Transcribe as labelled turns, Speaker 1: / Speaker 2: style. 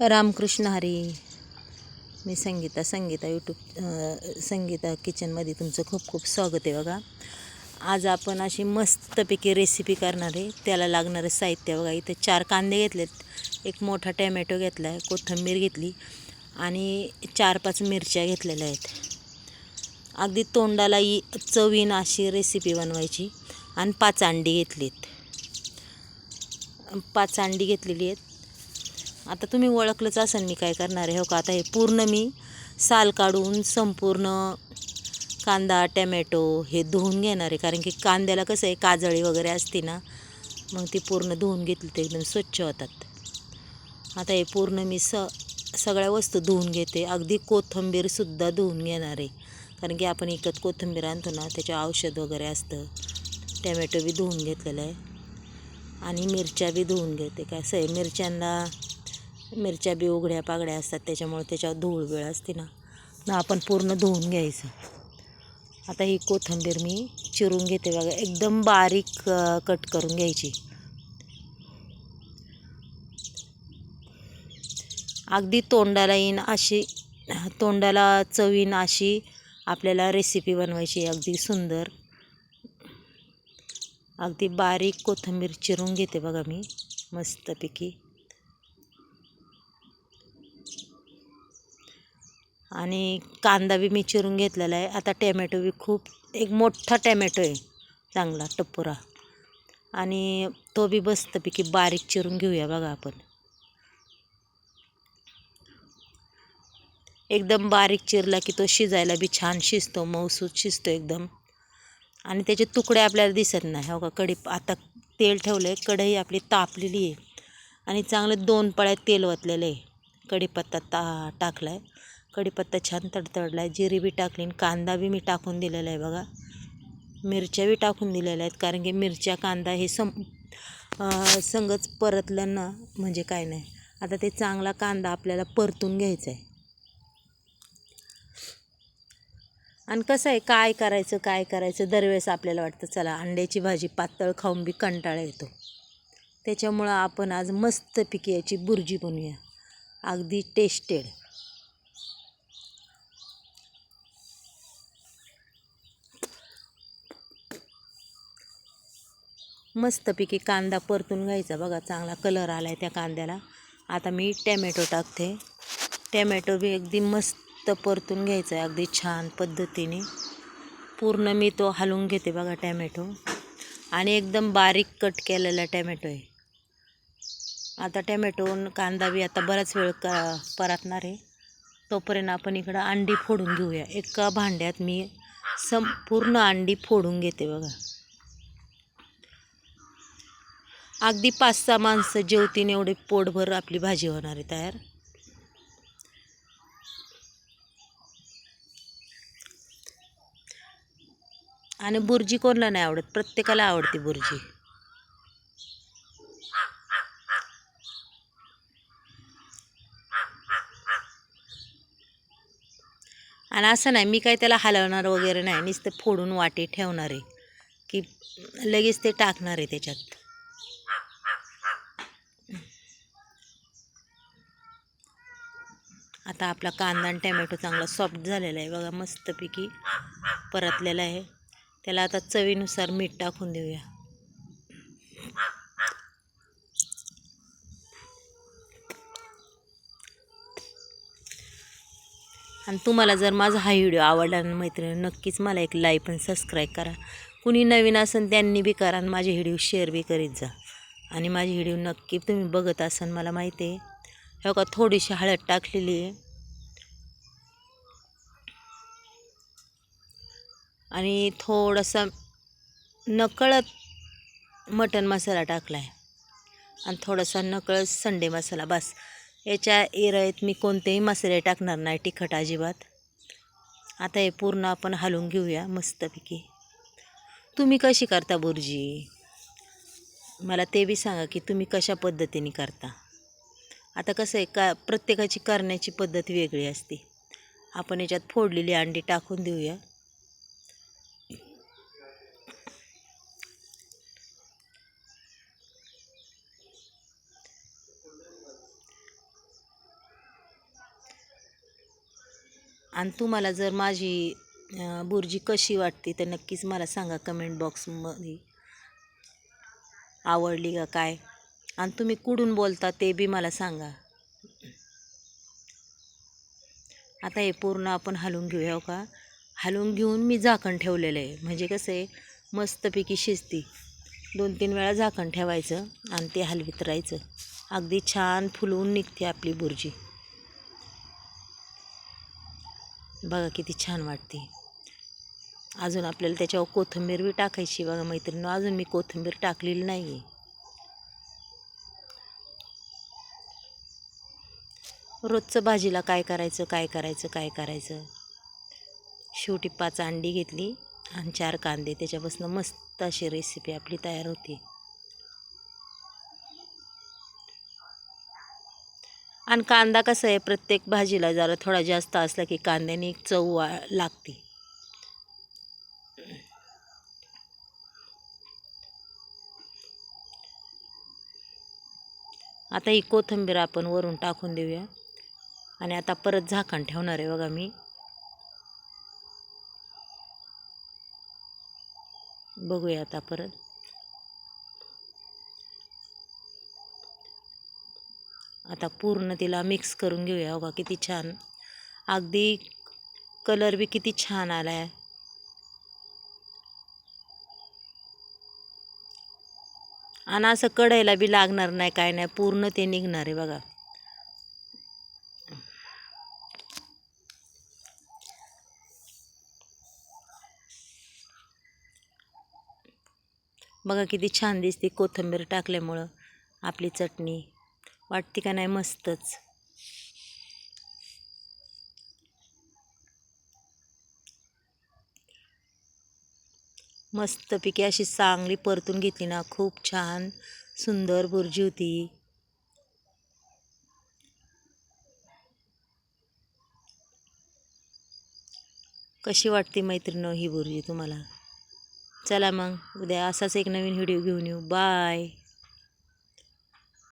Speaker 1: रामकृष्ण हरी. मी संगीता संगीता यूट्यूब संगीता किचनमध्ये तुमचं खूप खूप स्वागत आहे बघा. आज आपण अशी मस्तपैकी रेसिपी करणार आहे. त्याला लागणारं साहित्य बघा इथे चार कांदे घेतलेत. एक मोठा टॅमॅटो घेतला आहे कोथिंबीर घेतली आणि चार पाच मिरच्या घेतलेल्या आहेत. अगदी तोंडाला चवीन अशी रेसिपी बनवायची. आणि पाच अंडी घेतलीत. पाच अंडी घेतलेली आहेत. आता तुम्ही ओळखलंच असेल मी काय करणार आहे हो का? आता हे पूर्ण मी साल काढून संपूर्ण कांदा टॅमॅटो हे धुवून घेणार आहे. कारण की कांद्याला कसं आहे काजळी वगैरे असते ना मग ती पूर्ण धुवून घेतली तर एकदम स्वच्छ होतात. आता हे पूर्ण मी स सगळ्या वस्तू धुवून घेते. अगदी कोथिंबीरसुद्धा धुवून घेणार आहे. कारण की आपण इकत कोथिंबीर आणतो ना त्याचे औषध वगैरे असतं. टॅमॅटो बी धुवून घेतलेलं आहे. आणि मिरच्या बी धुवून घेते. काय सय आहे मिरच्यांना मिरच्या बी उघड्या पागड्या असतात त्याच्यामुळे त्याच्यावर धूळ वेळ असते ना. ना आपण पूर्ण धुवून घ्यायचं. आता ही कोथिंबीर मी चिरून घेते बघा एकदम बारीक कट करून घ्यायची. अगदी तोंडाला येईन अशी तोंडाला चवीन अशी आपल्याला रेसिपी बनवायची अगदी सुंदर. अगदी बारीक कोथिंबीर चिरून घेते बघा मी मस्तपैकी. आणि कांदा बी मी चिरून घेतलेला आहे. आता टॅमॅटो बी खूप एक मोठा टॅमॅटो आहे चांगला टप्पुरा आणि तो बी मस्तपैकी बारीक चिरून घेऊया बघा आपण. एकदम बारीक चिरला की तो शिजायला बी छान शिजतो मऊसूत शिजतो एकदम. आणि त्याचे तुकडे आपल्याला दिसत नाही हो का? कढी आता तेल ठेवलं आहे कढई आपली तापलेली आहे. आणि चांगलं दोन पळ्यात तेल वतलेलं आहे. कढीपत्ता ता टाकला आहे कढीपत्ता छान तडतडला आहे. जिरी बी टाकली आणि कांदा बी मी टाकून दिलेला आहे बघा. मिरच्या बी टाकून दिलेल्या आहेत कारण की मिरच्या कांदा हे सम संगच परतलं ना म्हणजे काय नाही. आता ते चांगला कांदा आपल्याला परतून घ्यायचा आहे. आणि कसं आहे काय करायचं काय करायचं दरवेळेस आपल्याला वाटतं चला अंड्याची भाजी पातळ खाऊन बी कंटाळा येतो. त्याच्यामुळं आपण आज मस्तपैकी याची बुर्जी बनवूया. अगदी टेस्टेड मस्तपैकी कांदा परतून घ्यायचा बघा चांगला कलर आला आहे त्या कांद्याला. आता मी टॅमॅटो टाकते. टॅमॅटो बी अगदी मस्त परतून घ्यायचा आहे अगदी छान पद्धतीने. पूर्ण मी तो हलवून घेते बघा टॅमॅटो. आणि एकदम बारीक कट केलेला टॅमॅटो आहे. आता टॅमॅटो कांदा बी आता बराच वेळ क परतणार आहे. तोपर्यंत आपण इकडं अंडी फोडून घेऊया. एका भांड्यात मी संपूर्ण अंडी फोडून घेते बघा. अगदी पाच सहा माणसं जेवतीन एवढे पोटभर आपली भाजी होणार आहे तयार. आणि बुर्जी कोणाला नाही आवडत? प्रत्येकाला आवडते बुर्जी. आणि असं नाही मी काय त्याला हलवणार वगैरे नाही नुसतं फोडून वाटे ठेवणार आहे. की लगेच ते टाकणार आहे त्याच्यात. आता आपला कांदा आणि टॅमॅटो चांगला सॉफ्ट झालेला आहे. बघा मस्तपैकी परतलेला आहे. त्याला आता चवीनुसार मीठ टाकून देऊया. आणि तुम्हाला जर माझा हा व्हिडिओ आवडला ना मैत्रिणी नक्कीच मला एक लाईक आणि सबस्क्राईब करा. कुणी नवीन असेल त्यांनी बी करा आणि माझे व्हिडिओ शेअर बी करीत जा. आणि माझी व्हिडिओ नक्की तुम्ही बघत असाल मला माहिती आहे. हे का थोडीशी हळद टाकलेली आहे. आणि थोडासा नकळत मटन मसाला टाकला आहे. आणि थोडासा नकळत संडे मसाला बस. याच्या एरळीत मी कोणतेही मसाले टाकणार नाही तिखट अजिबात. आता हे पूर्ण आपण हलवून घेऊया मस्तपैकी. तुम्ही कशी करता बुर्जी? मला ते बी सांगा की तुम्ही कशा पद्धतीने करता. आता कसं आहे का प्रत्येकाची करण्याची पद्धत वेगळी असते. आपण याच्यात फोडलेली अंडी टाकून देऊया. आणि तुम्हाला जर माझी बुर्जी कशी वाटते तर नक्कीच मला सांगा कमेंट बॉक्समध्ये. आवडली का काय? आणि तुम्ही कुठून बोलता ते बी मला सांगा. आता हे पूर्ण आपण हलवून घेऊया हो का? हलवून घेऊन मी झाकण ठेवलेलं आहे. म्हणजे कसं आहे मस्तपैकी शिजती. दोन तीन वेळा झाकण ठेवायचं आणि ते हलवीत राहायचं. अगदी छान फुलवून निघते आपली बुर्जी. बघा किती छान वाटते. अजून आपल्याला त्याच्यावर कोथिंबीर बी टाकायची बघा मैत्रिणी. अजून मी कोथिंबीर टाकलेली नाही आहे रोजचं भाजीला काय करायचं काय करायचं काय करायचं? शेवटी पाच अंडी घेतली आणि चार कांदे. त्याच्यापासून मस्त अशी रेसिपी आपली तयार होती. आणि कांदा कसं आहे प्रत्येक भाजीला जरा थोडा जास्त असला की कांद्याने एक चव वा- लागते. आता ही कोथिंबीर आपण वरून टाकून देऊया. आणि आता परत झाकण ठेवणार आहे बघा मी. बघूया आता परत. आता पूर्ण तिला मिक्स करून घेऊया हो बघा किती छान. अगदी कलर बी किती छान आला आहे आणि असं कढईला बी लागणार नाही काय नाही पूर्ण ते निघणार आहे बघा. बघा किती छान दिसते कोथिंबीर टाकल्यामुळं आपली चटणी. वाटते का नाही मस्तच. मस्तपैकी अशी चांगली परतून घेतली ना. खूप छान सुंदर बुर्जी होती. कशी वाटते मैत्रिणी ही बुर्जी तुम्हाला? चला मग उद्या असाच एक नवीन व्हिडिओ घेऊन येऊ. बाय.